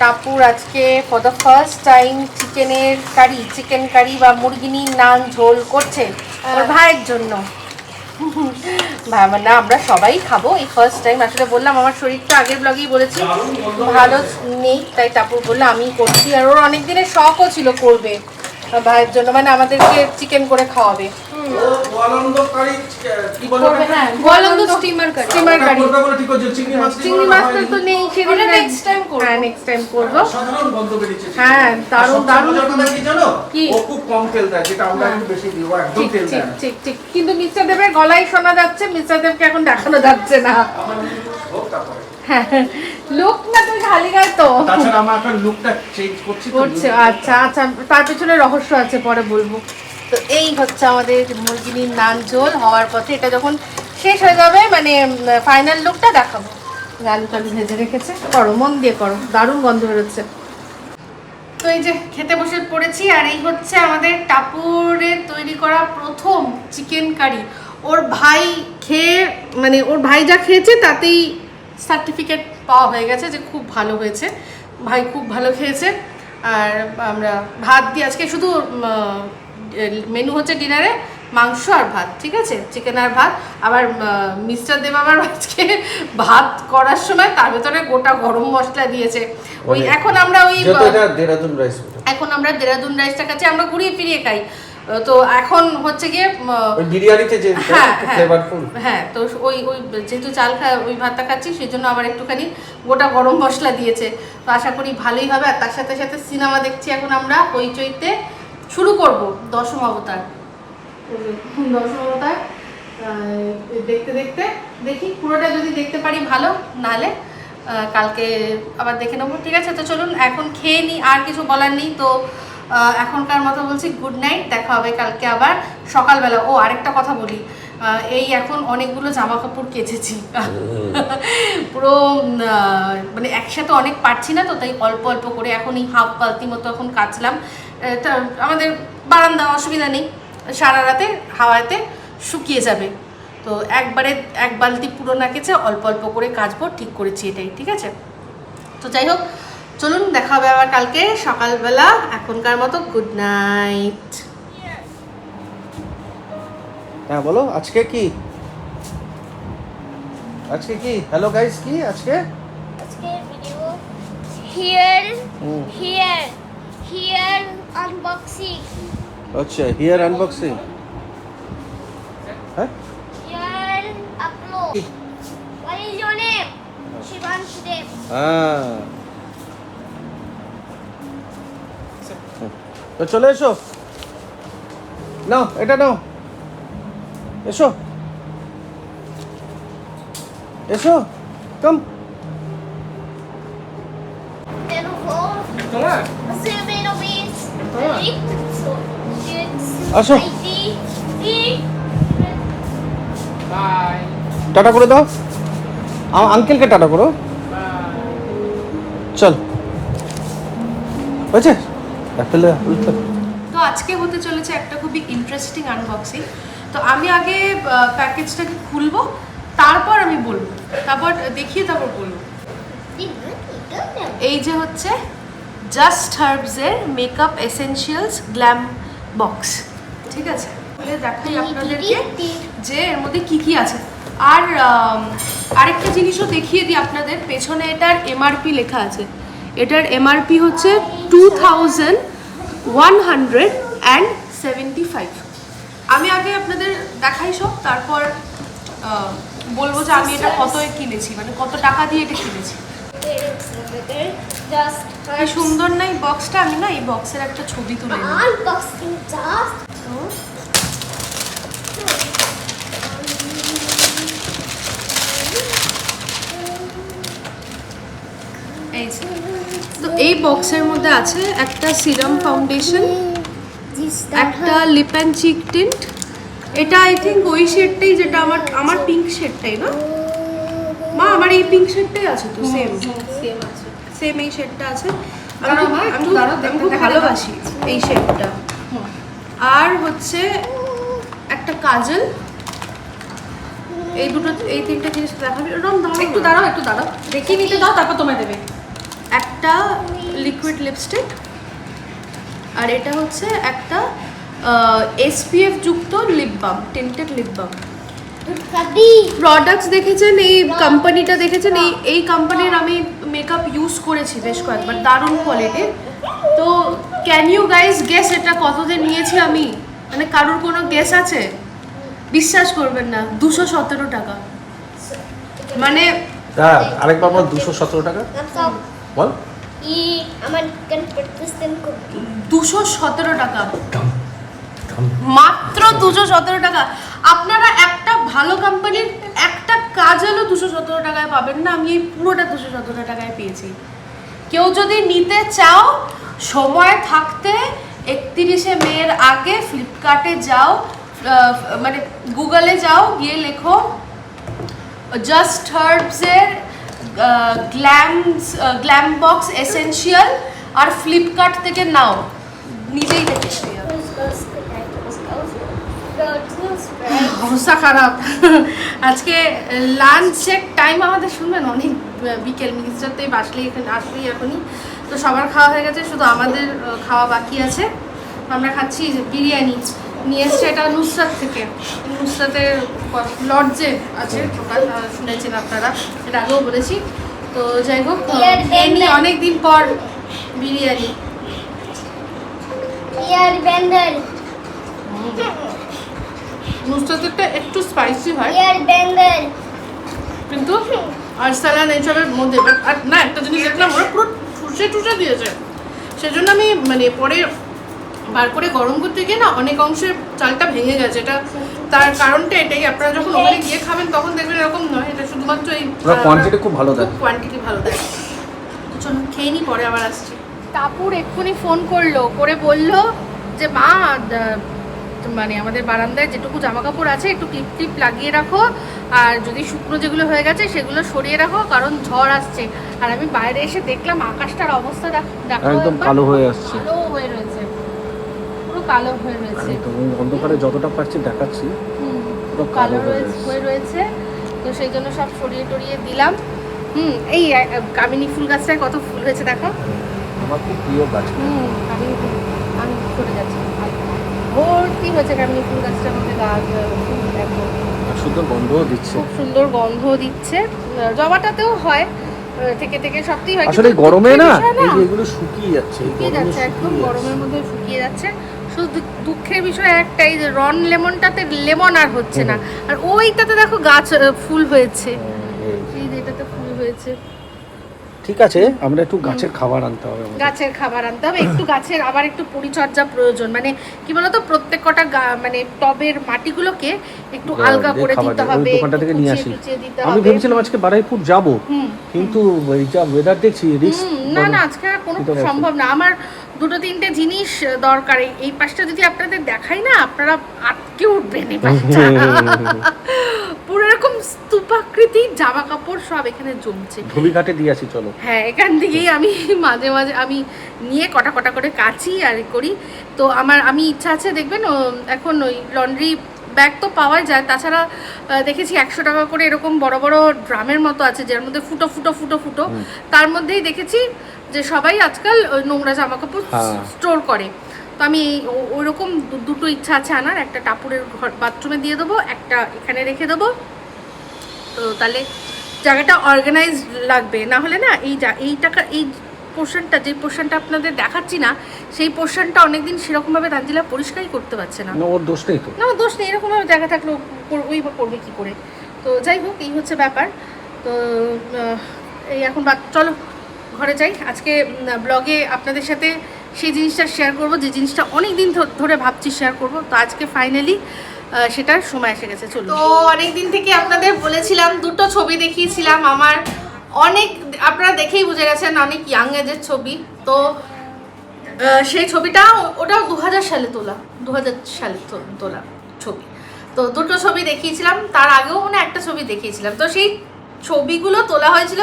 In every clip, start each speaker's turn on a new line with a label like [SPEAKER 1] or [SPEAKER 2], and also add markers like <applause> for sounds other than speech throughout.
[SPEAKER 1] টাপুর আজকে for the first time চিকেনের curry chicken curry বা মুরগিনি নান ঝোল করছে ওর ভাইয়ের জন্য। ভাবা না আমরা সবাই খাব। এই ফার্স্ট টাইম আসলে বললাম আমার শরীরটা আগের ব্লগেই বলেছি ভালো নেই তাই টাপুর বলল আমি করছি। আর ওর অনেক দিনের শখও ছিল করবে ভাইয়ের জন্য। মানে আমাদেরকে চিকেন করে খাওয়াবে। হ্যাঁ। হ্যাঁ হ্যাঁ, কিন্তু মিস্টার দেবের গলায় শোনা যাচ্ছে মিস্টার দেবকে এখন দেখানো যাচ্ছে না।
[SPEAKER 2] তারপরে।
[SPEAKER 1] হ্যাঁ লোক না তুই খালি গায়ে তো।
[SPEAKER 2] তাছাড়া আমার লুকটা চেঞ্জ করছি
[SPEAKER 1] আচ্ছা আচ্ছা। তার পেছনে রহস্য আছে পরে বলব। তো এই হচ্ছে আমাদের মুরগির নান ঝোল হওয়ার পথে এটা যখন শেষ হয়ে যাবে মানে ফাইনাল লুকটা দেখাবো। আলু টালু ভেজে রেখেছে। করো, মন দিয়ে করো। দারুণ গন্ধ বেরোচ্ছে। তো এই যে খেতে বসে পড়েছি, আর এই হচ্ছে আমাদের টাপুরের তৈরি করা প্রথম চিকেন কারি। ওর ভাই খেয়ে মানে ওর ভাই যা খেয়েছে, তাতেই সার্টিফিকেট পাওয়া হয়ে গেছে যে খুব ভালো হয়েছে। ভাই খুব ভালো খেয়েছে। আর আমরা ভাত দিয়ে আজকে শুধু মেনু হচ্ছে ডিনারে মাংস আর ভাত ঠিক আছে? চিকেন আর ভাত। আবার মিস্টার দেব আবার আজকে <laughs> ভাত করার সময় তার ভেতরে গোটা গরম মশলা দিয়েছে। ওই এখন আমরা ওই
[SPEAKER 2] দেরাদুন রাইস
[SPEAKER 1] এখন আমরা দেরাদুন রাইসটা খাচ্ছি আমরা ঘুরিয়ে ফিরিয়ে খাই। তো এখন হচ্ছে গিয়ে
[SPEAKER 2] বিরিয়ানিতে যে
[SPEAKER 1] হ্যাঁ হ্যাঁ। হ্যাঁ তো ওই ওই যেহেতু চাল খা ওই ভাতটা খাচ্ছি সেই জন্য আবার একটুখানি গোটা গরম মশলা দিয়েছে। তো আশা করি ভালোই হবে। আর তার সাথে সাথে সিনেমা দেখছি এখন আমরা হইচইতে। শুরু করব দশম অবতার। দশম অবতার দেখতে দেখতে দেখি পুরোটা যদি দেখতে পারি ভালো নাহলে কালকে আবার দেখে নেব ঠিক আছে? তো চলুন এখন খেয়ে নিই আর কিছু বলার নেই তো এখনকার মতো বলছি গুড নাইট দেখা হবে কালকে আবার সকালবেলা। ও আরেকটা কথা বলি এই এখন অনেকগুলো জামা কাপড় কেচেছি। <laughs> পুরো মানে একসাথে অনেক পারছি না তো তাই অল্প অল্প করে এখন এই হাফ বালতি মতো এখন কাচলাম। আমাদের বারান্দা অসুবিধা নেই। সারা রাতে হাওয়াতে শুকিয়ে যাবে। তো একবারে এক বালতি পুরো না কেচে অল্প অল্প করে কাচবো ঠিক করেছি এটাই ঠিক আছে? তো যাই হোক চলুন দেখা হবে আবার কালকে সকালবেলা। এখনকার মতো গুড নাইট
[SPEAKER 2] হ্যাঁ বলো আজকে কি? আজকে কি? হ্যালো গাইস কি আজকে?
[SPEAKER 3] আজকে video
[SPEAKER 2] here
[SPEAKER 3] here here unboxing
[SPEAKER 2] আচ্ছা হিয়ার আনবক্সিং হ্যাঁ
[SPEAKER 3] here upload What is your name? Shivansh Dev.
[SPEAKER 2] হ্যাঁ তো চলে এসো নাও এটা নাও এসো এসো কম
[SPEAKER 3] Then four.
[SPEAKER 2] আসো। টাটা করে দাও। আঙ্কেলকে টাটা করো। চল। হয়েছে? অ্যাপেলে
[SPEAKER 1] তো আজকে হতে চলেছে একটা খুবই ইন্টারেস্টিং আনবক্সিং তো আমি আগে প্যাকেজটাকে খুলবো, তারপর আমি বলব। তারপর দেখিয়ে তারপর বলব। এই যে হচ্ছে জাস্ট হার্বসের মেকআপ এসেনশিয়ালস গ্ল্যাম বক্স ঠিক আছে? তাহলে দেখাই আপনাদেরকে যে এর মধ্যে কি কি আছে। আর আরেকটা জিনিসও দেখিয়ে দিই আপনাদের পেছনে এটার এমআরপি লেখা আছে। এটার এমআরপি হচ্ছে two thousand one hundred and seventy five আমি আগে আপনাদের দেখাই সব তারপর বলব যে আমি এটা কত কিনেছি মানে কত টাকা দিয়ে এটা কিনেছি। কি সুন্দর না এই বক্সটা আমি না এই বক্সের একটা ছবি তুলে নিই। তো এই বক্সের মধ্যে আছে একটা সিরাম ফাউন্ডেশন একটা লিপ অ্যান্ড চিক টিন্ট এটা আই থিঙ্ক ওই শেডটাই যেটা আমার আমার পিঙ্ক শেডটাই না মা আমার এই পিঙ্ক শেডটাই আছে তো সেম
[SPEAKER 3] same. আছে।
[SPEAKER 1] সেম এই শেডটা আছে। আমি খুব- ভালোবাসি এই শেডটা আর হচ্ছে একটা কাজল। এই দুটো এই তিনটে জিনিস দেখাবি। রম দাঁড়াও
[SPEAKER 3] একটু দাঁড়াও একটু দাঁড়াও। দেখিয়ে নিতে দাও তারপর তোমায় দেবে।
[SPEAKER 1] একটা লিকুইড লিপস্টিক আর এটা হচ্ছে একটা এসপিএফ যুক্ত lip balm tainted lip balm products দেখেছেন এই কোম্পানিটা দেখেছেন এই এই কোম্পানির আমি মেকআপ ইউজ করেছি বেশ কয়েকবার দারুণ কোয়ালিটির তো ক্যান ইউ গাইজ গেস এটা কততে নিয়েছি আমি? মানে কারোর কোনো গেস আছে? বিশ্বাস করবেন না দুশো সতেরো টাকা। মানে
[SPEAKER 2] হ্যাঁ আরেকবার বল দুশো সতেরো টাকা? বল।
[SPEAKER 1] দুশো সতেরো টাকা। মাত্র দুশো সতেরো টাকা আপনারা একটা ভালো কোম্পানির একটা কাজ হলো দুশো সতেরো টাকায় পাবেন না, আমি এই পুরোটা দুশো সতেরো টাকায় পেয়েছি কেউ যদি নিতে চাও, সময় থাকতে একত্রিশে মেয়ের আগে ফ্লিপকার্টে যাও মানে গুগলে যাও, গিয়ে লেখো জাস্ট হার্বসের গ্ল্যামস গ্ল্যাম বক্স এসেনশিয়াল আর ফ্লিপকার্ট থেকে নাও, নিজেই দেখে। অবস্থা খারাপ। আজকে লাঞ্চের টাইম আমাদের শুনবেন অনেক বিকেল। মিনিস্টারতে বাসলেই এখানে আসলেই এখনই। তো সবার খাওয়া হয়ে গেছে শুধু আমাদের খাওয়া বাকি আছে। আমরা খাচ্ছি যে বিরিয়ানি। নিয়ে এসছে এটা নুসরাত থেকে। নুসরাতের লডজে আছে দোকান শুনেছেন আপনারা। এটা আগেও বলেছি। তো যাই হোক এমনি
[SPEAKER 3] and-
[SPEAKER 1] অনেক দিন পর বিরিয়ানি. নুসরাতেরটা একটু স্পাইসি হয়. কিন্তু আরসালান এইসবের মধ্যে but আর না একটা জিনিস দেখলাম ওরা পুরো ঠুসে ঠুসে দিয়েছে। সেজন্য আমি মানে পরে বার করে গরম করতে গিয়ে না অনেক অংশে চালটা ভেঙে গেছে। এটা তার কারণটা এটাই আপনারা যখন ওখানে গিয়ে খাবেন তখন দেখবেন এরকম নয় এটা শুধুমাত্র এই
[SPEAKER 2] কোয়ান্টিটি খুব ভালো দেয়।
[SPEAKER 1] কোয়ান্টিটি ভালো দেয়। চলুন খেয়ে নি পরে আবার আসছি। টাপুর এক্ষুনি ফোন করল করে বলল যে মা মানে আমাদের বারান্দায় যেটুকু জামা কাপড় আছে একটু ক্লিপ টিপ লাগিয়ে রাখো। আর যদি শুকনো যেগুলো হয়ে গেছে সেগুলো সরিয়ে রাখো কারণ ঝড় আসছে। আর আমি বাইরে এসে দেখলাম আকাশটার অবস্থা দেখো
[SPEAKER 2] একদম কালো হয়ে আসছে।
[SPEAKER 1] কালো হয়ে রয়েছে। পুরো কালো হয়ে রয়েছে।
[SPEAKER 2] অন্ধকারে যতটা পারছি দেখাচ্ছি
[SPEAKER 1] হুম,
[SPEAKER 2] পুরো
[SPEAKER 1] কালো
[SPEAKER 2] হয়ে
[SPEAKER 1] রয়েছে। তো সেই জন্য সব সরিয়ে টরিয়ে দিলাম। হুম এই কামিনী ফুল গাছটায় কত ফুল হয়েছে দেখো?
[SPEAKER 2] আমার খুব প্রিয় গাছ।
[SPEAKER 1] হুম কামিনী ফুল আমি সরে যাচ্ছি ভর্তি হয়েছে কামিনী? ফুল গাছটার মধ্যে গাছ
[SPEAKER 2] সুন্দর গন্ধও দিচ্ছে।
[SPEAKER 1] খুব সুন্দর গন্ধ দিচ্ছে। জবাটাতেও হয়। থেকে থেকে সত্যি হয়।
[SPEAKER 2] আসলে গরমে
[SPEAKER 1] দুঃখের
[SPEAKER 2] না।
[SPEAKER 1] বিষয়
[SPEAKER 2] এগুলো শুকিয়ে যাচ্ছে
[SPEAKER 1] শুকিয়ে যাচ্ছে একদম গরমের মধ্যে শুকিয়ে যাচ্ছে। শুধু দুঃখের বিষয় একটাই যে রন লেমনটাতে লেমন আর হচ্ছে না। আর ওইটাতে দেখো গাছ ফুল হয়েছে।
[SPEAKER 2] হুম, এই।
[SPEAKER 1] এই যে এটাতে ফুল হয়েছে।
[SPEAKER 2] ঠিক আছে আমরা একটু গাছের খাবার আনতে হবে
[SPEAKER 1] গাছের খাবার আনতে হবে একটু গাছের আবার একটু পরিচর্যা প্রয়োজন। মানে কি বলতো প্রত্যেক কটা মানে টবের মাটিগুলোকে একটু আলগা করে দিতে হবে
[SPEAKER 2] দোকানটা থেকে নিয়ে আসি। আমি ভেবেছিলাম আজকে বারাইপুর যাব কিন্তু এই যা ওয়েদার দেখছি রিস্ক
[SPEAKER 1] না না আজকে আর কোনো সম্ভব না। আমার দুটো তিনটে জিনিস দরকার। এই- এই পাশটা যদি আপনাদের দেখাই না আপনারা আটকে উঠবেন এই পাশটা। <laughs> পুরো এরকম স্তূপাকৃতি জামা কাপড় সব এখানে জমছে।
[SPEAKER 2] ধুবিঘাটে দিয়ে আসি চলো।
[SPEAKER 1] হ্যাঁ এখান থেকেই আমি মাঝে মাঝে আমি নিয়ে কটা কটা করে কাচি আর করি। তো আমার আমি ইচ্ছা আছে দেখবেন এখন ওই লন্ড্রি ব্যাগ তো পাওয়া যায়। তাছাড়া দেখেছি একশো টাকা করে এরকম বড় বড় ড্রামের মতো আছে যার মধ্যে ফুটো ফুটো ফুটো ফুটো। তার মধ্যেই দেখেছি যে সবাই আজকাল ওই নোংরা জামা কাপড়
[SPEAKER 2] হ্যাঁ।
[SPEAKER 1] স্টোর করে। তো আমি এই ওইরকম দু- দুটো ইচ্ছা আছে আনার। একটা টাপুরের ঘর বাথরুমে দিয়ে দেবো একটা এখানে রেখে দেবো। তো তাহলে জায়গাটা অর্গানাইজ লাগবে। না হলে না এই যা এই টাকা এই পোর্শনটা যে পোর্শনটা আপনাদের দেখাচ্ছি না সেই পোর্শনটা অনেকদিন সেরকমভাবে তানজিলা পরিষ্কারই করতে পারছে না।
[SPEAKER 2] না ওর দোষ নেই তো।
[SPEAKER 1] না দোষ নেই। এরকমভাবে জায়গা থাকলে ওই বা করবে কী করে? তো যাই হোক এই হচ্ছে ব্যাপার। তো এই এখন বা চলো ঘরে যাই। আজকে ব্লগে আপনাদের সাথে সেই জিনিসটা শেয়ার করব, যে জিনিসটা অনেক দিন ধরে ভাবছি শেয়ার করব। তো আজকে ফাইনালি সেটার সময় এসে গেছে চলো তো অনেক দিন থেকে আপনাদের বলেছিলাম, দুটো ছবি দেখিয়েছিলাম। আমার অনেক, আপনারা দেখেই বুঝে গেছেন অনেক ইয়াং এজের ছবি। তো সেই ছবিটা, ওটাও দু হাজার সালে তোলা দু হাজার সালে তোলা ছবি। তো দুটো ছবি দেখিয়েছিলাম, তার আগেও মানে একটা ছবি দেখিয়েছিলাম। তো সেই ছবিগুলো তোলা হয়েছিল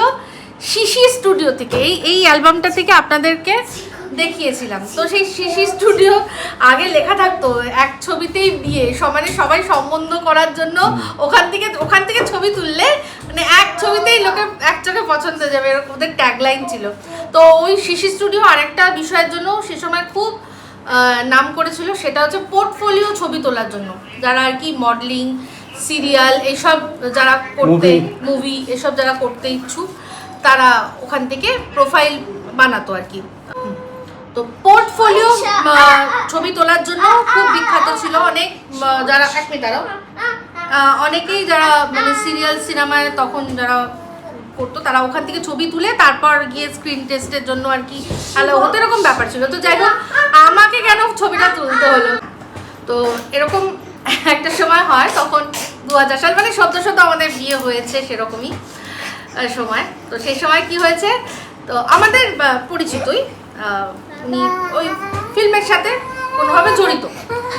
[SPEAKER 1] শিশি স্টুডিও থেকে। এই এই অ্যালবামটা থেকে আপনাদেরকে দেখিয়েছিলাম। তো সেই শিশি স্টুডিও আগে লেখা থাকতো এক ছবিতেই বিয়ে। সমানে সবাই সম্বন্ধ করার জন্য ওখান থেকে ওখান থেকে ছবি তুললে মানে এক ছবিতেই লোকে এক চোখে পছন্দ হয়ে যাবে এরকম ওদের ট্যাগলাইন ছিল। তো ওই শিশি স্টুডিও আরেকটা বিষয়ের জন্য সে সময় খুব নাম করেছিল সেটা হচ্ছে পোর্টফোলিও ছবি তোলার জন্য। যারা আর কি মডেলিং সিরিয়াল এইসব যারা করতে মুভি এসব যারা করতে ইচ্ছুক তারা ওখান থেকে প্রোফাইল বানাতো আর কি। তো পোর্টফোলিও ছবি তোলার জন্য খুব বিখ্যাত ছিল অনেক যারা এক মিনিট দাঁড়াও। অনেকেই যারা মানে সিরিয়াল সিনেমায় তখন যারা করতো তারা ওখান থেকে ছবি তুলে তারপর গিয়ে স্ক্রিন টেস্টের জন্য আর কি আলো হতো এরকম ব্যাপার ছিল। তো যাই হোক আমাকে কেন ছবিটা তুলতে হলো? তো এরকম একটা সময় হয় তখন দু হাজার সাল মানে সদ্য সদ্য আমাদের বিয়ে হয়েছে সেরকমই সময়। তো সেই সময় কি হয়েছে? তো আমাদের পরিচিতই উনি ওই ফিল্মের সাথে কোনোভাবে জড়িত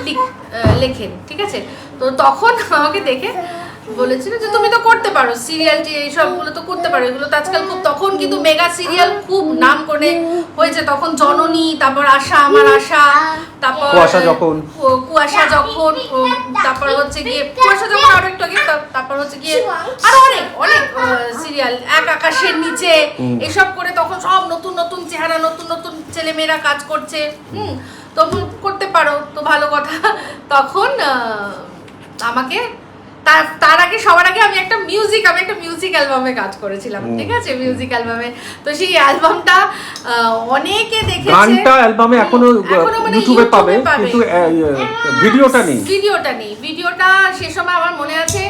[SPEAKER 1] লিখ- লেখেন ঠিক আছে? তো তখন আমাকে দেখে বলেছিল যে তুমি তো করতে পারো সিরিয়াল এইসবগুলো তো করতে পারো এগুলো তো আজকাল খুব তখন কিন্তু মেগা সিরিয়াল খুব নাম করে হয়েছে তখন জননী তারপর আশা আমার আশা তারপর
[SPEAKER 2] কুয়াশা যখন।
[SPEAKER 1] কুয়াশা যখন তারপর হচ্ছে গিয়ে কুয়াশা যখন আরও একটু আগে তারপর হচ্ছে গিয়ে আরও অনেক অনেক সিরিয়াল এক আকাশের নিচে। এসব করে তখন সব নতুন নতুন চেহারা নতুন নতুন ছেলেমেয়েরা কাজ করছে হুম তখন করতে পারো তো ভালো কথা তখন আমাকে তার তার আগে সবার আগে আমি একটা মিউজিক আমি একটা মিউজিক অ্যালবামে কাজ করেছিলাম ঠিক আছে? মিউজিক অ্যালবামে তো সেই অ্যালবামটা অনেকে দেখেছে।
[SPEAKER 2] গানটা অ্যালবামে এখনও
[SPEAKER 1] এখনও মানে
[SPEAKER 2] ইউটিউবে পাবে কিন্তু ইয়ে, ভিডিওটা নেই।
[SPEAKER 1] ভিডিওটা নেই। ভিডিওটা সে সময় আমার মনে আছে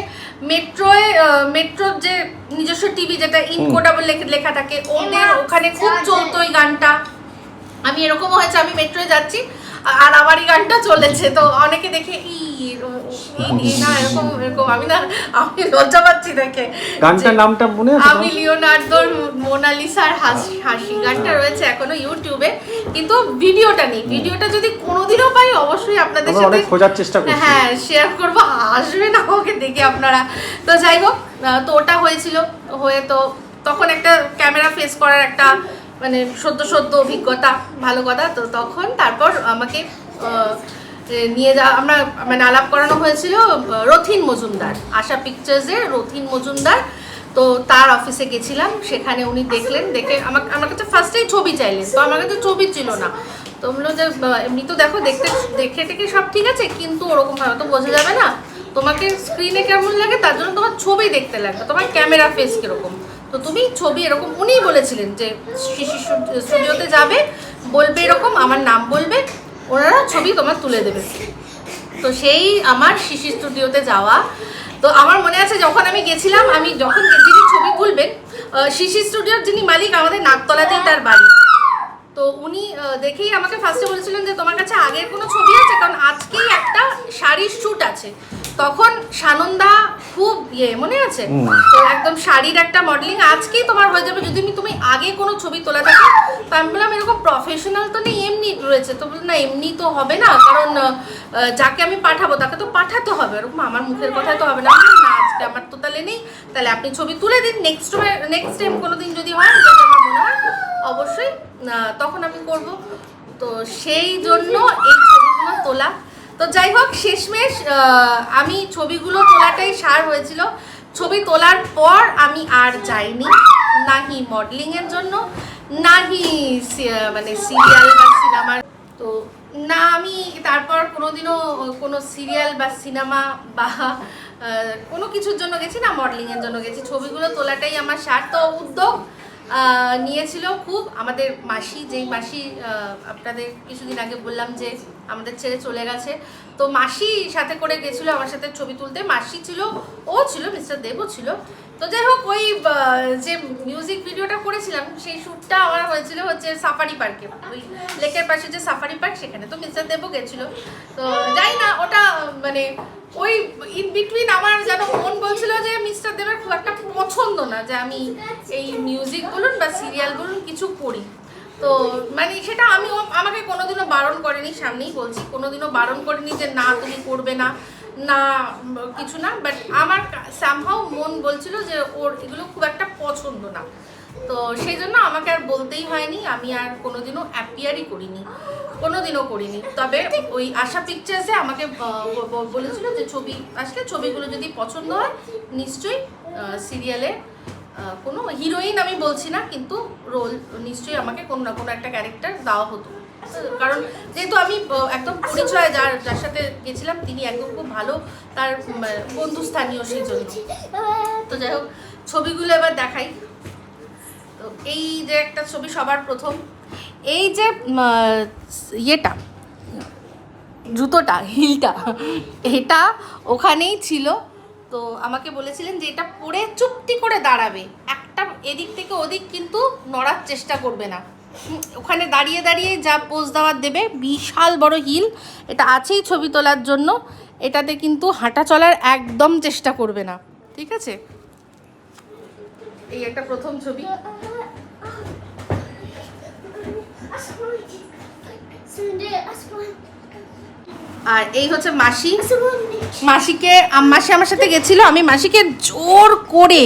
[SPEAKER 1] মেট্রোয় মেট্রোর যে নিজস্ব টিভি যেটা ইনকোডাবল লেখা থাকে ওদের ওখানে খুব চলতো ওই গানটা। আমি এরকম হয়েছে আমি মেট্রোয় যাচ্ছি আর আমারই গানটা চলেছে। তো অনেকে দেখে ই ও- ও- ই- ই না এরকম এরকম আমি না আমি লজ্জা পাচ্ছি দেখে।
[SPEAKER 2] গানটার নামটা মনে আছে
[SPEAKER 1] আমি লিওনার্দোর মোনালিসার হাসি হাসি গানটা রয়েছে এখনও ইউটিউবে কিন্তু ভিডিওটা নেই। ভিডিওটা যদি কোনোদিনও পাই অবশ্যই আপনাদের সাথে
[SPEAKER 2] খোঁজার চেষ্টা করছি।
[SPEAKER 1] হ্যাঁ শেয়ার করব। আসবে না ওকে দেখে আপনারা। তো যাই হোক তো ওটা হয়েছিল হয়ে তো তখন একটা ক্যামেরা ফেস করার একটা মানে সদ্য সদ্য অভিজ্ঞতা ভালো কথা। তো তখন তারপর আমাকে নিয়ে যা আমরা মানে আলাপ করানো হয়েছিল রথিন মজুমদার আশা পিকচার্সের রথিন মজুমদার তো তার অফিসে গেছিলাম সেখানে উনি দেখলেন দেখে আমার আমার কাছে ফার্স্টেই ছবি চাইলেন তো আমার কাছে ছবি ছিল না তো বলল যে এমনি তো দেখো দেখতে দেখে টেকে সব ঠিক আছে কিন্তু ওরকমভাবে তো বোঝা যাবে না তোমাকে স্ক্রিনে কেমন লাগে তার জন্য তোমার ছবি দেখতে লাগবে তোমার ক্যামেরা ফেস কীরকম তো তুমি ছবি এরকম উনিই বলেছিলেন যে শিশু স্টুডিওতে যাবে বলবে এরকম আমার নাম বলবে ওনারা ছবি তোমার তুলে দেবে। তো সেই আমার শিশি স্টুডিওতে যাওয়া। তো আমার মনে আছে যখন আমি গেছিলাম, আমি যখন যিনি ছবি তুলবেন শিশি স্টুডিওর যিনি মালিক, আমাদের নাকতলাতেই তার বাড়ি। তো উনি দেখেই আমাকে ফার্স্টে বলেছিলেন যে তোমার কাছে আগের কোনো ছবি আছে কারণ আজকেই একটা শাড়ির শ্যুট আছে। তখন সানন্দা খুব ইয়ে মনে আছে? তো একদম শাড়ির একটা মডেলিং আজকেই তোমার হয়ে যাবে। যদি তুমি আগে কোনো ছবি তোলা থাকে তো আমি বললাম এরকম প্রফেশনাল তো নেই এমনি রয়েছে। তো বললাম না এমনি তো হবে না কারণ যাকে আমি পাঠাবো তাকে তো পাঠাতে হবে। এরকম আমার মুখের কথায় তো হবে না। না আজকে আমার তো তাহলে নেই। তাহলে আপনি ছবি তুলে দিন নেক্সট নেক্সট টাইম কোনো দিন যদি হয় আমার মনে হয় অবশ্যই তখন আমি করব। তো সেই জন্য এই ছবিগুলো তোলা। তো যাই হোক, শেষমেশ আমি ছবিগুলো তোলাটাই সার হয়েছিল। ছবি তোলার পর আমি আর যাইনি, নাহি মডেলিং এর জন্য, নাহি মানে সিরিয়াল বা সিনেমার। তো না, আমি তারপর কোনোদিনও কোনো সিরিয়াল বা সিনেমা বা কোনো কিছুর জন্য গেছি না, মডেলিংয়ের জন্য গেছি। ছবিগুলো তোলাটাই আমার সার। তো উদ্যোগ নিয়েছিল খুব। আমাদের মাসি যেই মাসি আপনাদের কিছুদিন আগে বললাম যে আমাদের ছেড়ে চলে গেছে। তো মাসি সাথে করে গেছিল আমার সাথে ছবি তুলতে। মাসি ছিল, ও ছিল মিস্টার দেবও ছিল। তো যাই হোক, ওই যে মিউজিক ভিডিওটা করেছিলাম, সেই শ্যুটটা আমার হয়েছিল হচ্ছে সাফারি পার্কে ওই লেকের পাশে যে সাফারি পার্ক সেখানে তো মিস্টার দেবও গেছিল। তো যাই না, ওটা মানে ওই ইন বিটুইন আমার যেন মন বলছিল যে মিস্টার দেবের খুব একটা পছন্দ না যে আমি এই মিউজিক বলুন বা সিরিয়াল বলুন কিছু করি। তো মানে সেটা আমি আমাকে কোনোদিনও বারণ করেনি সামনেই বলছি, কোনোদিনও বারণ করেনি যে না, তুমি করবে না না, কিছু না বাট আমার সামহাও মন বলছিল যে ওর এগুলো খুব একটা পছন্দ না। তো সেই জন্য আমাকে আর বলতেই হয়নি, আমি আর কোনোদিনও অ্যাপিয়ারই করিনি, কোনোদিনও করিনি। তবে ওই আশা পিকচার্সে আমাকে বলেছিল যে ছবি আসলে ছবিগুলো যদি পছন্দ হয়, নিশ্চয়ই সিরিয়ালে কোনো হিরোইন আমি বলছি না, কিন্তু রোল নিশ্চয়ই আমাকে কোনো না কোনো একটা ক্যারেক্টার দেওয়া হতো। কারণ যেহেতু আমি একদম পরিচয় যার যার সাথে গেছিলাম, তিনি একদম খুব ভালো তার বন্ধুস্থানীয় সেই জন্য তো যাই হোক, ছবিগুলো এবার দেখাই। তো এই যে একটা ছবি সবার প্রথম। এই যে ইয়েটা, জুতোটা, হিলটা, এটা ওখানেই ছিল। তো আমাকে বলেছিলেন যে এটা পরে চুপটি করে দাঁড়াবে একটা এদিক থেকে ওদিক কিন্তু নড়ার চেষ্টা করবে না ওখানে দাঁড়িয়ে দাঁড়িয়ে যা পোজ দেওয়ার দেবে বিশাল বড় হিল এটা আছেই ছবি তোলার জন্য এটাতে কিন্তু হাঁটা চলার একদম চেষ্টা করবে না ঠিক আছে এই একটা প্রথম ছবি আর এই হচ্ছে মাসি। মাসিকে মাসি আমার সাথে গেছিল। আমি মাসিকে জোর করে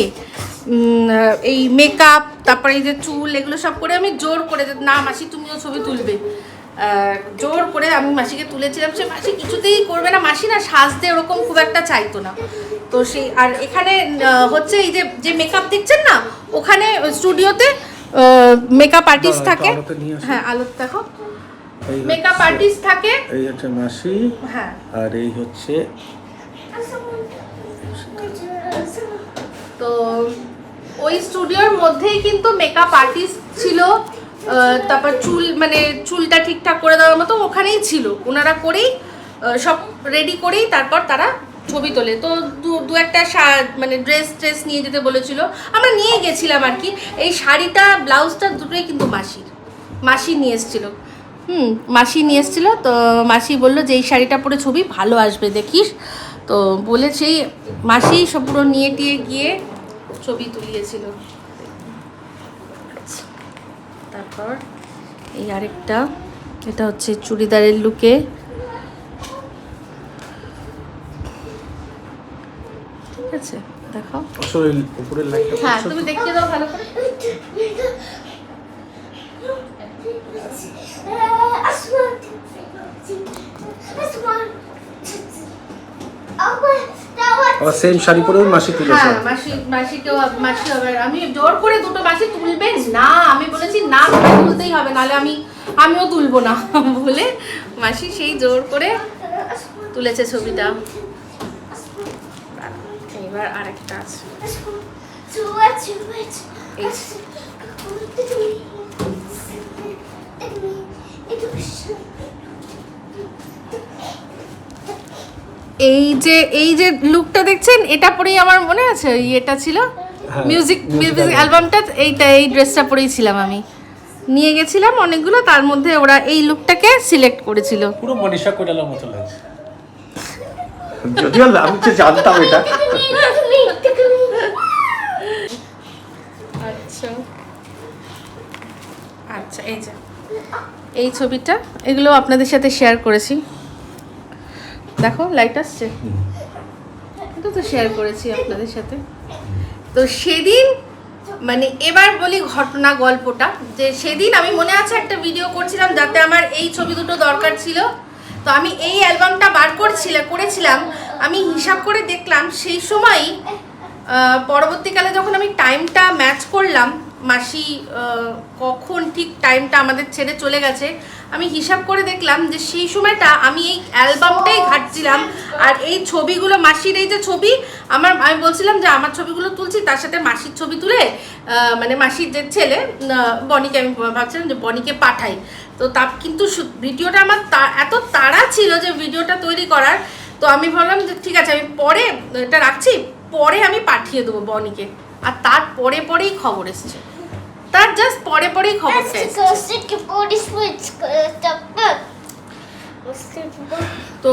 [SPEAKER 1] এই মেকআপ তারপরে এই যে চুল এগুলো সব করে আমি জোর করে না মাসি তুমিও ছবি তুলবে। জোর করে আমি মাসিকে তুলেছিলাম। সে মাসি কিছুতেই করবে না। মাসি না সাজতে ওরকম খুব একটা চাইতো না। তো সেই আর এখানে হচ্ছে এই যে যে মেকআপ দেখছেন না ওখানে স্টুডিওতে মেকআপ আর্টিস্ট থাকে। হ্যাঁ আলোতে দেখো। মেকআপ আর্টিস্ট থাকে।
[SPEAKER 4] এই হচ্ছে মাসি।
[SPEAKER 1] হ্যাঁ।
[SPEAKER 4] আর এই হচ্ছে
[SPEAKER 1] তো ওই স্টুডিওর মধ্যেই কিন্তু মেকআপ আর্টিস্ট ছিল তারপর চুল মানে চুলটা ঠিকঠাক করে দেওয়ার মতো ওখানেই ছিল। ওনারা করেই সব রেডি করেই তারপর তারা ছবি তোলে। তো দু একটা মানে ড্রেস ট্রেস নিয়ে যেতে বলেছিল। আমরা নিয়ে গেছিলাম আর কি। এই শাড়িটা ব্লাউজটা দুটোই কিন্তু মাসির। মাসি নিয়ে এসেছিল। হুম মাসি নিয়ে এসেছিল তো মাসি বলল যে এই শাড়িটা পরে ছবি ভালো আসবে দেখিস। তো বলে সেই মাসি সব পুরো নিয়ে টিয়ে গিয়ে ছবি তুলিয়েছিল। তারপর এই আরেকটা এটা হচ্ছে চুড়িদারের লুকে। ঠিক আছে দেখো হ্যাঁ তুমি দেখতে দাও ভালো করে।
[SPEAKER 4] আবার সেম শাড়ি পরেও মাসি তুলেছে
[SPEAKER 1] হ্যাঁ মাসি মাসিকেও মাসি হবে আমি জোর করে দুটো মাসি তুলবে না আমি বলেছি না তোমায় তুলতেই হবে নাহলে আমি আমিও তুলবো না। বলে মাসি সেই জোর করে তুলেছে ছবিটা। এবার আরেকটা আছে। এই এই যে এই যে লুকটা দেখছেন এটা পরেই আমার মনে আছে ওই এটা ছিল? মিউজিক মিউজিক অ্যালবামটা এইটা এই ড্রেসটা পরেই ছিলাম আমি। নিয়ে গেছিলাম অনেকগুলো তার মধ্যে ওরা এই লুকটাকে সিলেক্ট করেছিল।
[SPEAKER 4] পুরো মনীষা কোটালার মতো লাগছে।
[SPEAKER 2] যদিও আমি তো জানতাম এটা।
[SPEAKER 1] আচ্ছা। আচ্ছা এই যে এই ছবিটা এগুলো আপনাদের সাথে শেয়ার করেছি। দেখো লাইট আসছে। এটা তো শেয়ার করেছি আপনাদের সাথে। তো সেদিন মানে এবার বলি ঘটনা গল্পটা, যে সেদিন আমি মনে আছে একটা ভিডিও করছিলাম, যাতে আমার এই ছবি দুটো দরকার ছিল। তো আমি এই অ্যালবামটা বার করছিলাম করেছিলাম। আমি হিসাব করে দেখলাম, সেই সময়ই পরবর্তীকালে যখন আমি টাইমটা ম্যাচ করলাম, মাসি কখন ঠিক টাইমটা আমাদের ছেড়ে চলে গেছে আমি হিসাব করে দেখলাম যে সেই সময়টা আমি এই অ্যালবামটাই ঘাটছিলাম। আর এই ছবিগুলো মাসির, এই যে ছবি, আমার, আমি বলছিলাম যে আমার ছবিগুলো তুলছি, তার সাথে মাসির ছবি তুলে মানে মাসির যে ছেলে বনিকে আমি ভাবছিলাম যে বনিকে পাঠাই। তো তা কিন্তু ভিডিওটা আমার এত তাড়া ছিল যে ভিডিওটা তৈরি করার। তো আমি ভাবলাম যে ঠিক আছে, আমি পরে এটা রাখছি, পরে আমি পাঠিয়ে দেবো বনিকে। আর তার পরে পরেই খবর এসছে। তার জাস্ট পরে পরেই খবরটা এসছে তো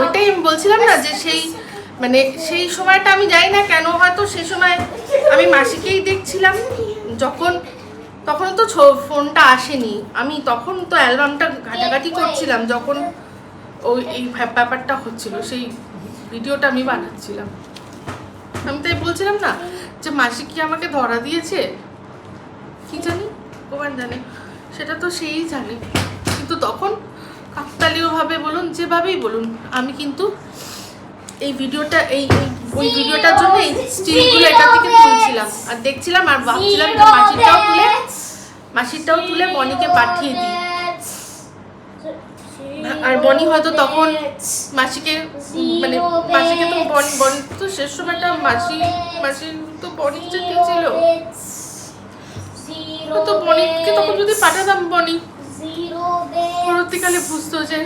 [SPEAKER 1] ওইটাই আমি বলছিলাম না যে সেই মানে সেই সময়টা আমি জানি না কেন হয়তো সেই সময় আমি মাসিকেই দেখছিলাম যখন তখন তো ফোনটা আসেনি। আমি তখন তো অ্যালবামটা ঘাটাঘাটি করছিলাম যখন ওই এই ব্যাপারটা হচ্ছিল সেই ভিডিওটা আমি বানাচ্ছিলাম। আমি তাই বলছিলাম না যে মাসি কি আমাকে ধরা দিয়েছে? কি জানি? ভগবান জানে। সেটা তো সেই জানে। কিন্তু তখন কাকতালীয়ভাবে বলুন যেভাবেই বলুন আমি কিন্তু এই ভিডিওটা এই ওই ভিডিওটার জন্য এই স্টিলগুলো এটা থেকে তুলছিলাম। আর দেখছিলাম আর ভাবছিলাম যে মাসিরটাও তুলে মাসিরটাও তুলে বনিকে পাঠিয়ে দিই। আর বনি হয়তো তখন মাসিকে মানে মাসিকে তো বনি বনি তো শেষ সময়টা মাসি মাসি তো বনি যে ছিল। তো বনিকে তখন যদি পাঠাতাম বনি। পরবর্তীকালে বুঝতো যে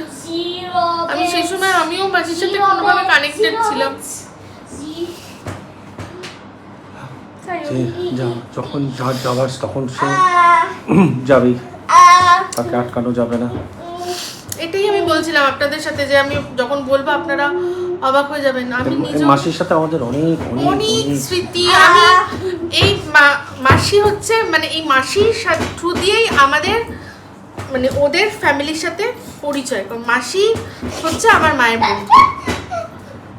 [SPEAKER 1] আমি সেই সময় আমিও মাসির সাথে কোনোভাবে কানেক্টেড ছিলাম। তাই
[SPEAKER 4] যে যা- যখন যার যাবার তখন সে যাবেই। তাকে আটকানো যাবে না।
[SPEAKER 1] এটাই আমি বলছিলাম আপনাদের সাথে যে আমি যখন বলব আপনারা অবাক হয়ে যাবেন। আমি নিজে
[SPEAKER 4] মাসির সাথে আমাদের অনেক অনেক
[SPEAKER 1] স্মৃতি। আমি এই মা- মাসি হচ্ছে মানে এই মাসির সাথে থ্রু দিয়েই আমাদের মানে ওদের ফ্যামিলির সাথে পরিচয়। কারণ মাসি হচ্ছে আমার মায়ের বন্ধু।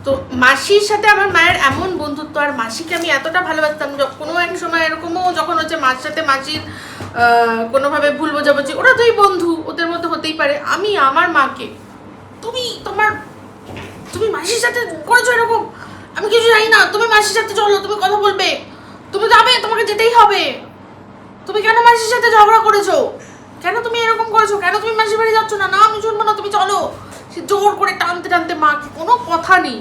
[SPEAKER 1] তো মাসির সাথে আমার মায়ের এমন বন্ধুত্ব, আর মাসিকে আমি এতটা ভালোবাসতাম কোনো এক সময় এরকমও যখন হচ্ছে মার সাথে মাসির কোনোভাবে ভুল বোঝাবুঝি, ওরা তোই বন্ধু, ওদের মধ্যে হতেই পারে। আমি আমার মাকে, তুমি তোমার, তুমি মাসির সাথে করেছ এরকম? আমি কিছু জানি না, তুমি মাসির সাথে চলো, তুমি কথা বলবে। তুমি যাবে, তোমাকে যেতেই হবে। তুমি কেন মাসির সাথে ঝগড়া করেছ? কেন তুমি এরকম করেছ? কেন তুমি মাসির বাড়ি যাচ্ছ না? না, আমি শুনব না, তুমি চলো। সে জোর করে টানতে টানতে মাকে কোনো কথা নেই।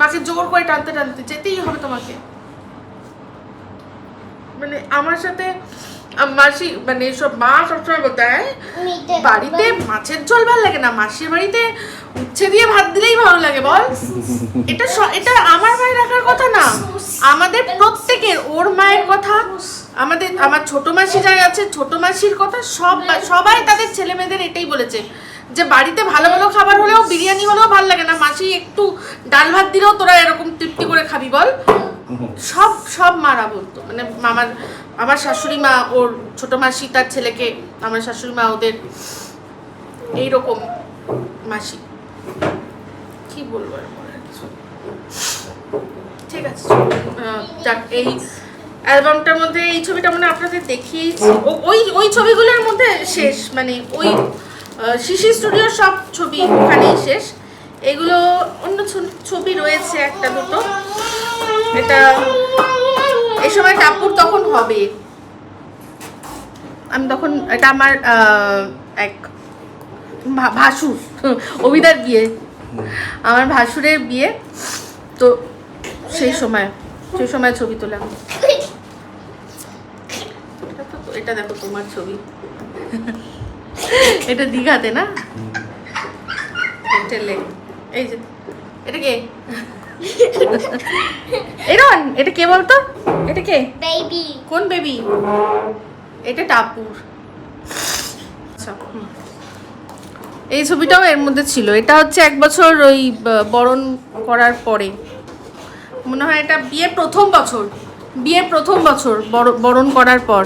[SPEAKER 1] মাকে জোর করে টানতে টানতে যেতেই হবে তোমাকে। মানে আমার সাথে মাসি মানে সব মা সবসময় বলতে হয় বাড়িতে মাছের ঝোল ভালো লাগে না? মাসির বাড়িতে উচ্ছে দিয়ে ভাত দিলেই ভালো লাগে বল। এটা এটা আমার মায়ের রাখার কথা না। আমাদের প্রত্যেকের ওর মায়ের কথা আমাদের আমার ছোট মাসি যাই আছে ছোট মাসির কথা সব সবাই তাদের ছেলে মেয়েদের এটাই বলেছে। যে বাড়িতে ভালো ভালো খাবার হলেও বিরিয়ানি হলেও ভালো লাগে না। মাসি একটু ডাল ভাত দিলেও তোরা এরকম তৃপ্তি করে খাবি বল। সব সব মারা বলতো। মানে আমার আমার শাশুড়ি মা, ওর ছোট মাসি তার ছেলেকে, আমার শাশুড়ি মা ওদের এইরকম মাসি। কি বলব আর ঠিক আছে যাক, এই অ্যালবামটার মধ্যে এই ছবিটা মানে আপনাদের দেখিয়েছি। ওই ওই ছবিগুলোর মধ্যে শেষ মানে ওই শিশি স্টুডিওর সব ছবি ওখানেই শেষ। এগুলো অন্য ছবি রয়েছে একটা দুটো। এটা এই সময় টাপুর তখন হবে। আমি তখন, এটা আমার এক ভাসুর, অভিদার বিয়ে। আমার ভাসুরের বিয়ে। তো সেই সময় সেই সময় ছবি তোলা এটা দেখো তোমার ছবি। এটা দীঘাতে না? হোটেলে এই যে এটা কে? এরন এটা কে বলতো? এটা কে?
[SPEAKER 3] বেবি
[SPEAKER 1] কোন বেবি এটা টাপুর। আচ্ছা এই ছবিটাও এর মধ্যে ছিল। এটা হচ্ছে এক বছর ওই বরণ করার পরে। মনে হয় এটা বিয়ে প্রথম বছর। বিয়ে প্রথম বছর বর- বরণ করার পর।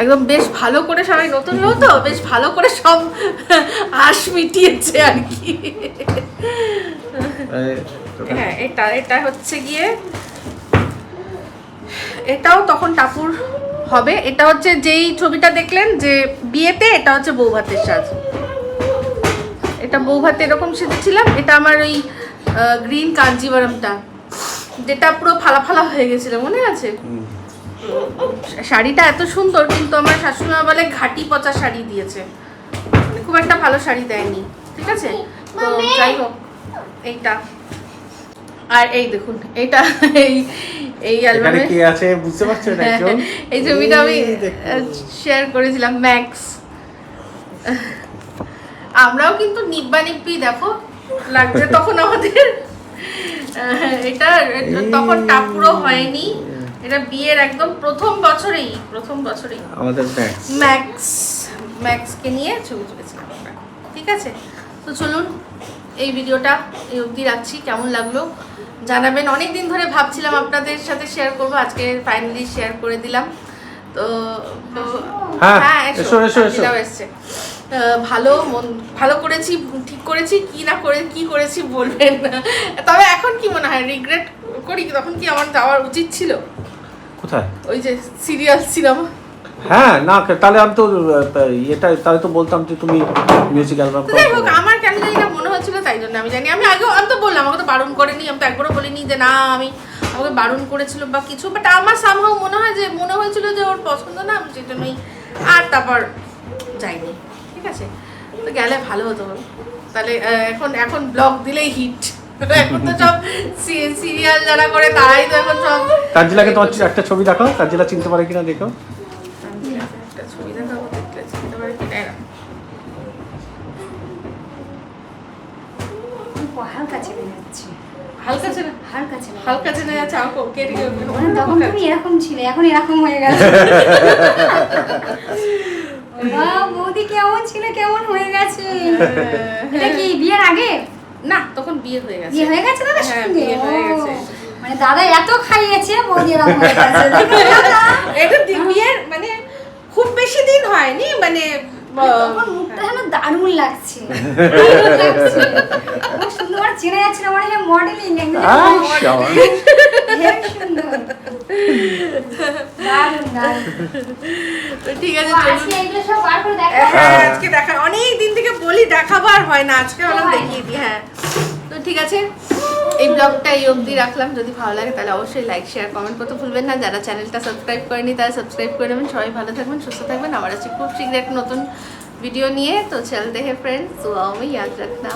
[SPEAKER 1] একদম বেশ ভালো করে সবাই নতুন হলো তো, বেশ ভালো করে সব হাস মিটিয়েছে আর কি। হ্যাঁ এটা এটা হচ্ছে গিয়ে, এটাও তখন টাপুর হবে। এটা হচ্ছে যেই ছবিটা দেখলেন যে বিয়েতে, এটা হচ্ছে বৌভাতের সাজ। এটা বৌভাতে এরকম সেজেছিলাম, এটা আমার ওই গ্রিন কাঞ্জিবরমটা, যেটা পুরো ফালা ফালা হয়ে গেছিল, মনে আছে। শাড়িটা এত সুন্দর কিন্তু আমার শাশুড়িমা বলে ঘাটি পচা শাড়ি দিয়েছে। মানে খুব একটা ভালো শাড়ি দেয়নি ঠিক আছে? তো যাই হোক এইটা। আর এই দেখুন এইটা এই এই অ্যালবামে।
[SPEAKER 4] কি আছে বুঝতে পারছেন একজন? <laughs>
[SPEAKER 1] এই ছবিটা আমি শেয়ার করেছিলাম ম্যাক্স আমরাও কিন্তু নিব্বা নিব্বি দেখো লাগছে তখন আমাদের। এটা এটা তখন টাপুরো হয়নি। এটা বিয়ের একদম প্রথম বছরেই প্রথম বছরেই।
[SPEAKER 4] আমাদের ব্যাগ
[SPEAKER 1] ম্যাক্স ম্যাক্সকে নিয়ে ছবি তুলেছিলাম আমরা। ঠিক আছে? তো চলুন এই ভিডিওটা এই অবধি রাখছি। কেমন লাগল জানাবেন। অনেক দিন ধরে ভাবছিলাম আপনাদের সাথে শেয়ার করব। আজকে ফাইনালি শেয়ার করে দিলাম। তো তো
[SPEAKER 4] হ্যাঁ, এসো, এসো, এসো।
[SPEAKER 1] এসছে। আহ, ভালো মন ভালো করেছি ঠিক করেছি কি না করে কি করেছি বলবেন তবে এখন কি মনে হয়? রিগ্রেট করি তখন কি আমার যাওয়ার উচিত ছিল?
[SPEAKER 4] কোথায়?
[SPEAKER 1] ওই যে সিরিয়াল সিনেমা।
[SPEAKER 4] হ্যাঁ না তাহলে আমি তো ইয়েটা তাহলে তো বলতাম যে তুমি মিউজিক অ্যালবাম
[SPEAKER 1] যাই হোক আমার কেন জানি না মনে হচ্ছে তাই জন্য আমি জানি। আমি আগেও আমি তো বললাম আমাকে তো বারণ করেনি আমি তো একবারও বলিনি যে না আমি আমাকে বারণ করেছিল বা কিছু বাট আমার সামহাও মনে হয় যে মনে হয়েছিল যে ওর পছন্দ না আমি সেই জন্যই আর তারপর যাইনি ঠিক আছে? তো গেলে ভালো হতো। তাহলে এখন এখন ব্লগ দিলেই হিট এখন তো সব সিরিয়াল যারা করে তারাই তো এখন সব
[SPEAKER 4] তানজিলাকে তোমার একটা ছবি তানজিলা চিনতে পারে কিনা দেখো।
[SPEAKER 1] একটা ছবি দেখাবো দেখলে চিনতে পারে কি না।
[SPEAKER 5] হালকা যাচ্ছে।
[SPEAKER 1] হালকা
[SPEAKER 5] হালকা চেপে
[SPEAKER 1] হালকা চেনে যাচ্ছে আমাকে কেটে
[SPEAKER 5] তখন তুমি এরকম ছিলে এখন এরকম হয়ে <laughs> বৌদি কেমন ছিল কেমন হয়ে গেছে? এটা কি বিয়ের আগে?
[SPEAKER 1] না তখন বিয়ে হয়ে গেছে।
[SPEAKER 5] বিয়ে হয়ে গেছে দাদা?
[SPEAKER 1] হ্যাঁ, বিয়ে হয়ে গেছে।
[SPEAKER 5] মানে দাদা এত খাইয়েছে হয়ে গেছে <laughs>
[SPEAKER 1] এটা বিয়ের মানে খুব বেশি দিন হয়নি মানে
[SPEAKER 5] তখন মুখটা যেন দারুণ লাগছে। সুন্দর মানে চেনা যাচ্ছে না মানে মডেলিং সুন্দর।
[SPEAKER 1] ঠিক আছে
[SPEAKER 5] করে দেখা
[SPEAKER 1] হ্যাঁ আজকে দেখা অনেক দিন থেকে বলি দেখাবো আর হয় না আজকে হলাম দেখিয়ে দিই হ্যাঁ। তো ঠিক আছে এই ব্লগটা এই অবধি রাখলাম। যদি ভালো লাগে তাহলে অবশ্যই লাইক শেয়ার কমেন্ট করতে ভুলবেন না। যারা চ্যানেলটা সাবস্ক্রাইব করেনি তারা সাবস্ক্রাইব করে নেবেন। সবাই ভালো থাকবেন সুস্থ থাকবেন। আবার আছি খুব শীঘ্র একটা নতুন ভিডিও নিয়ে। তো চলতে হে ফ্রেন্ডস তো আমি ইয়াদ রাখনা